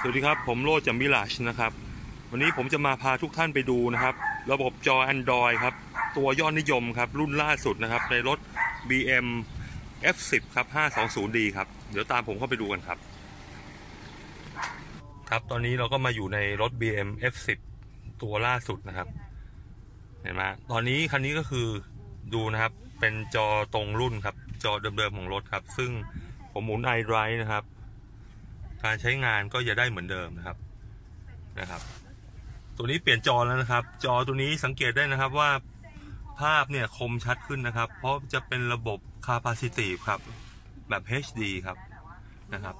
สวัสดีครับ ผมโรจจากมิลาชนะครับ วันนี้ผมจะมาพาทุกท่านไปดูนะครับ ระบบจอ Android ครับ ตัวยอดนิยมครับ รุ่นล่าสุดนะครับ ในรถ BM F10 ครับ 520D ครับ เดี๋ยวตามผมเข้าไปดูกันครับ ครับตอนนี้เราก็มาอยู่ในรถ BM F10 ตัวล่าสุดนะครับ เห็นไหมตอนนี้คันนี้ก็คือดูนะครับ เป็นจอตรงรุ่นครับ จอเดิมๆของรถครับ ซึ่งผมหมุน iDrive นะครับ การใช้งานก็จะได้เหมือนเดิมนะครับนะครับ ตัวนี้เปลี่ยนจอแล้วนะครับ จอตัวนี้สังเกตได้นะครับว่าภาพเนี่ยคมชัดขึ้นนะครับ เพราะจะเป็นระบบ capacitive ครับ แบบ HD ครับนะครับ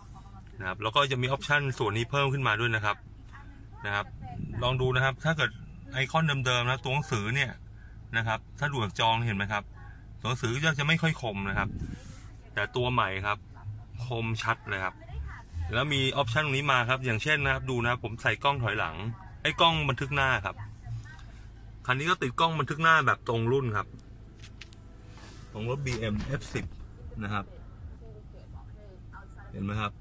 นะครับ แล้วก็จะมีออปชันส่วนนี้เพิ่มขึ้นมาด้วยนะครับนะครับ ลองดูนะครับถ้าเกิดไอคอนเดิมๆนะตัวหนังสือเนี่ยนะครับ ถ้าดูจากจองเห็นไหมครับตัวหนังสือจะไม่ค่อยคมนะครับ แต่ตัวใหม่ครับ คมชัดเลยครับ แล้วมีออปชันตรงนี้มาครับ อย่างเช่นนะครับ ดูนะครับผมใส่กล้องถอยหลัง ไอ้กล้องบันทึกหน้าครับ คันนี้ก็ติดกล้องบันทึกหน้าแบบตรงรุ่นครับ ของรถ BM F10 นะครับ เห็นไหมครับ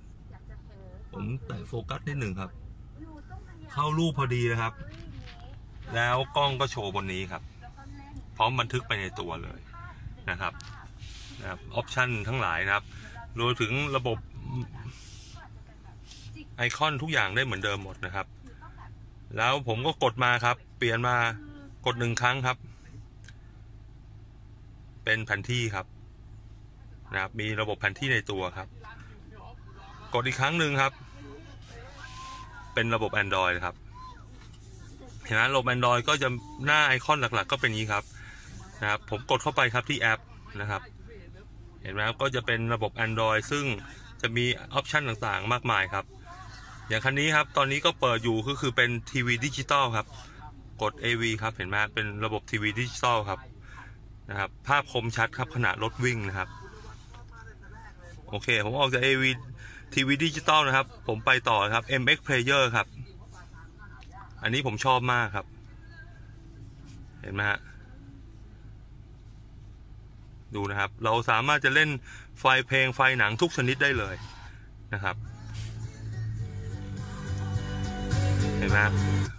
ผมแตะโฟกัสนิดหนึ่งครับ เข้ารูปพอดีนะครับ แล้วกล้องก็โชว์บนนี้ครับ พร้อมบันทึกไปในตัวเลยนะครับนะครับออปชันทั้งหลายนะครับรวมถึงระบบ ไอคอนทุกอย่างได้เหมือนเดิมหมดนะครับ แล้วผมก็กดมาครับ เปลี่ยนมากดหนึ่งครั้งครับ เป็นแผนที่ครับนะครับ มีระบบแผนที่ในตัวครับ กดอีกครั้งหนึ่งครับ เป็นระบบ Android ครับเห็นไหมระบบ Android ก็จะหน้าไอคอนหลักๆ ก็เป็นนี้ครับนะครับ ผมกดเข้าไปครับที่แอปนะครับ เห็นไหมครับก็จะเป็นระบบ Android ซึ่งจะมีออปชันต่างๆ มากมายครับ อย่างคันนี้ครับ ตอนนี้ก็เปิดอยู่ก็คือเป็นทีวีดิจิตอลครับ กด AV ครับ เห็นไหมเป็นระบบทีวีดิจิตอลครับนะครับ ภาพคมชัดครับขณะรถวิ่งนะครับ โอเค ผมออกจาก AV ทีวีดิจิตอลนะครับ ผมไปต่อครับ MX Player ครับ อันนี้ผมชอบมากครับ เห็นไหมฮะดูนะครับ เราสามารถจะเล่นไฟล์เพลงไฟล์หนังทุกชนิดได้เลยนะครับ เห็นไหม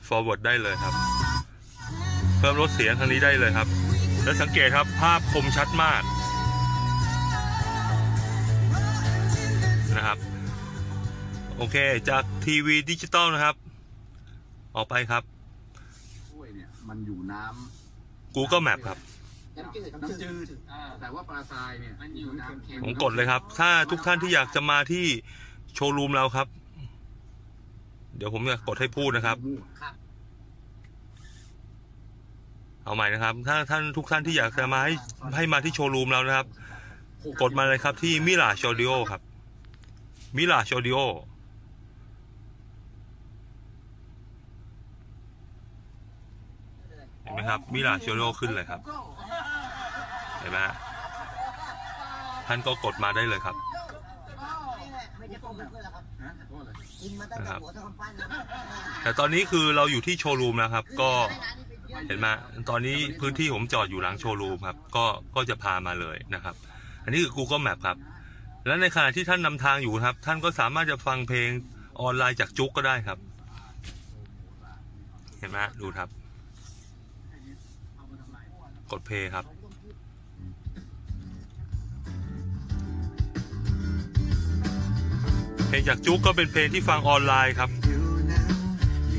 forward ได้เลยครับ เพิ่มลดเสียงทางนี้ได้เลยครับ แล้วสังเกตครับภาพคมชัดมากนะครับ โอเคจากทีวีดิจิตอลนะครับ ออกไปครับถ้วยเนี่ยมันอยู่น้ Google Map ครับำน้ำจืดน้ำจืดแต่ว่าปลาทรายเนี่ยมันอยู่น้ำเค็มผมกดเลยครับ ถ้าทุกท่านที่อยากจะมาที่โชว์รูมเราครับ เดี๋ยวผมจะกดให้พูดนะครับ เอาใหม่นะครับ ถ้าท่านทุกท่านที่อยากจะมาให้ให้มาที่โชว์รูมเรานะครับ กดมาเลยครับที่มิลาโชดิโอครับมิลาโชดิโอเห็นไหมครับมิลาโชดิโอขึ้นเลยครับ เห็นไหมท่านก็กดมาได้เลยครับ ไม่ได้ต้มเลยแล้วครับฮะโทษเลยกินมาตั้งแต่หัวจนกำปั้นแล้วแต่ตอนนี้คือเราอยู่ที่โชว์รูมนะครับ ก็เห็นไหมตอนนี้พื้นที่ผมจอดอยู่หลังโชว์รูมครับ ก็ก็จะพามาเลยนะครับ อันนี้คือ Google Map ครับ และในขณะที่ท่านนำทางอยู่ครับ ท่านก็สามารถจะฟังเพลงออนไลน์จากจุกก็ได้ครับ เห็นไหมดูครับ กดเพลย์ครับ เพลงจากจุกก็เป็นเพลงที่ฟังออนไลน์ครับ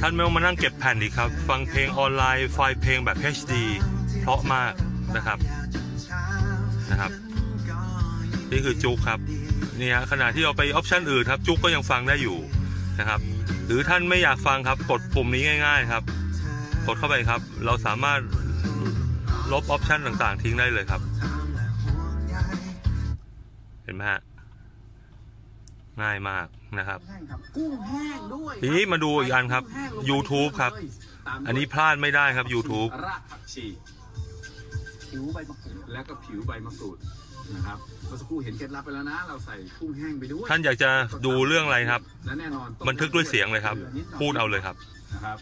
ท่านไม่ต้องมานั่งเก็บแผ่นอีกครับ ฟังเพลงออนไลน์ไฟล์เพลงแบบ HD เพราะมากนะครับนะครับ นี่คือจุกครับนี่ฮะขณะที่เราไปออปชันอื่นครับจุกก็ยังฟังได้อยู่นะครับ หรือท่านไม่อยากฟังครับกดปุ่มนี้ง่าย ๆครับ กดเข้าไปครับ เราสามารถลบออปชันต่างๆ ทิ้งได้เลยครับ เห็นไหมฮะ ง่ายมากนะครับ แห้งครับกุ้งแห้งด้วยทีนี้มาดูอีกอันครับกุ้งแห้งลงไป YouTube ครับ ตามด้วยอันนี้พลาดไม่ได้ครับ YouTube รากผักชี ผิวใบมะกรูดแล้วก็ผิวใบมะกรูดนะครับเมื่อสักครู่เห็นเคล็ดลับไปแล้วนะ เราใส่กุ้งแห้งไปด้วยท่านอยากจะดูเรื่องอะไรครับ และแน่นอนต้มบันทึกด้วยเสียงเลยครับนิหน่ยพูดเอาเลยครับ นะครับ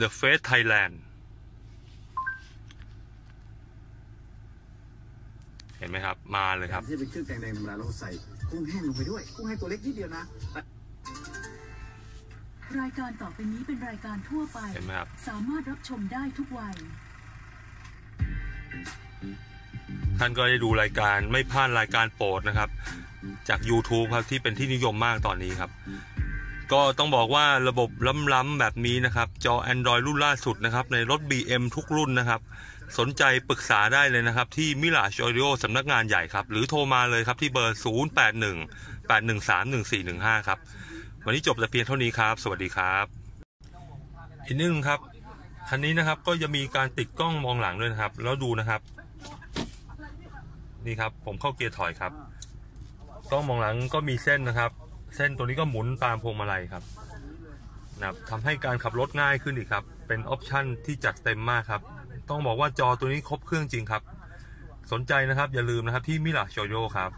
The Face Thailand เห็นไหมครับ มาเลยครับที่เป็นเครื่องแกงแดงธรรมดาเราใส่กุ้งแห้งลงไปด้วยกุ้งแห้งตัวเล็กนิดเดียวนะรายการต่อไปนี้เป็นรายการทั่วไป เห็นไหมครับ สามารถรับชมได้ทุกวัย ท่านก็ได้ดูรายการไม่พลาดรายการโปรดนะครับ จาก YouTube ครับที่เป็นที่นิยมมากตอนนี้ครับ ก็ต้องบอกว่าระบบล้ำๆแบบนี้นะครับ จอ Android รุ่นล่าสุดนะครับ ในรถ BM ทุกรุ่นนะครับ สนใจปรึกษาได้เลยนะครับ ที่มิลาชออดิโอสำนักงานใหญ่ครับ หรือโทรมาเลยครับที่เบอร์ 081 813 1415 ครับ วันนี้จบแต่เพียงเท่านี้ครับ สวัสดีครับอีกนึงครับ คันนี้นะครับก็จะมีการติดกล้องมองหลังด้วยนะครับ แล้วดูนะครับ นี่ครับ ผมเข้าเกียร์ถอยครับกล้องมองหลังก็มีเส้นนะครับ เส้นตัวนี้ก็หมุนตามพวงมาลัยครับนะครับทำให้การขับรถง่ายขึ้นอีกครับ เป็นออปชั่นที่จัดเต็มมากครับ ต้องบอกว่าจอตัวนี้ครบเครื่องจริงครับ สนใจนะครับอย่าลืมนะครับที่มิลาโชโยครับ